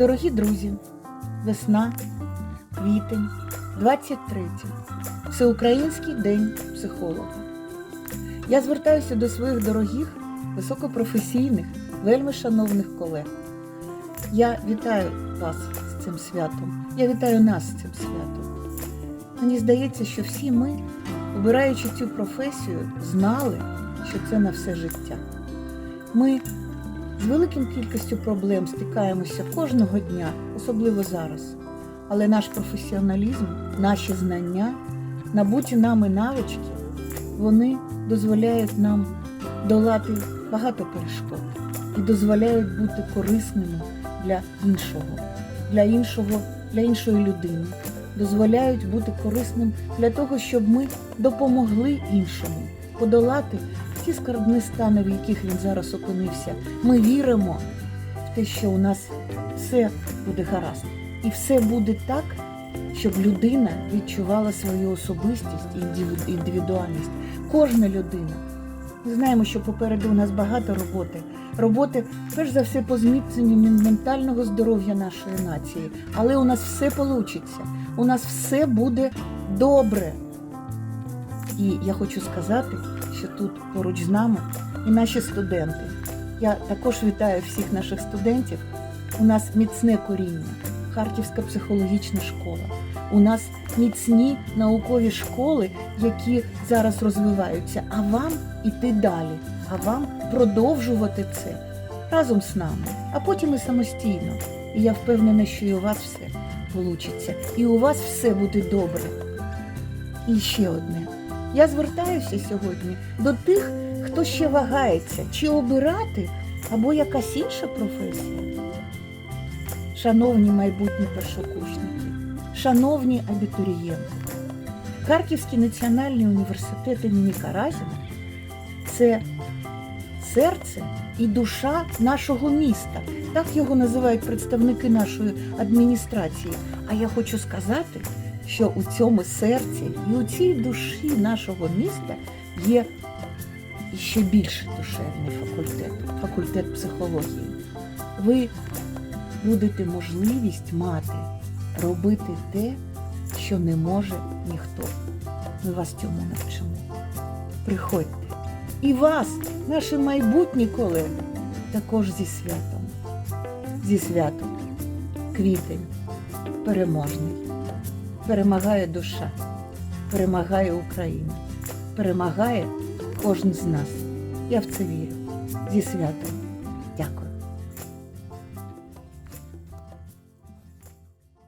Дорогі друзі, весна, квітень, 23. Всеукраїнський день психолога. Я звертаюся до своїх дорогих, високопрофесійних, вельми шановних колег. Я вітаю вас з цим святом. Я вітаю нас з цим святом. Мені здається, що всі ми, обираючи цю професію, знали, що це на все життя. Ми з великим кількістю проблем стикаємося кожного дня, особливо зараз. Але наш професіоналізм, наші знання, набуті нами навички, вони дозволяють нам долати багато перешкод і дозволяють бути корисними для іншого, для іншого, для іншої людини, дозволяють бути корисним для того, щоб ми допомогли іншому подолати ті скарбні стани, в яких він зараз опинився. Ми віримо в те, що у нас все буде гаразд. І все буде так, щоб людина відчувала свою особистість і індивідуальність. Кожна людина. Ми знаємо, що попереду у нас багато роботи. Роботи, перш за все, по зміцненню ментального здоров'я нашої нації. Але у нас все вийде. У нас все буде добре. І я хочу сказати, що тут поруч з нами і наші студенти. Я також вітаю всіх наших студентів. У нас міцне коріння, Харківська психологічна школа. У нас міцні наукові школи, які зараз розвиваються. А вам іти далі, а вам продовжувати це разом з нами, а потім і самостійно. І я впевнена, що і у вас все вийде, і у вас все буде добре. І ще одне. Я звертаюся сьогодні до тих, хто ще вагається, чи обирати або якась інша професія. Шановні майбутні першокурсники, шановні абітурієнти, Харківський національний університет імені Каразіна це серце і душа нашого міста. Так його називають представники нашої адміністрації. А я хочу сказати, що у цьому серці і у цій душі нашого міста є ще більше душевний факультет, факультет психології. Ви будете можливість мати робити те, що не може ніхто. Ми вас цьому навчимо. Приходьте. І вас, наші майбутні колеги, також зі святом. Зі святом. Квітень переможний. Перемагає душа, перемагає Україна, перемагає кожен з нас. Я в це вірю. Зі святом. Дякую.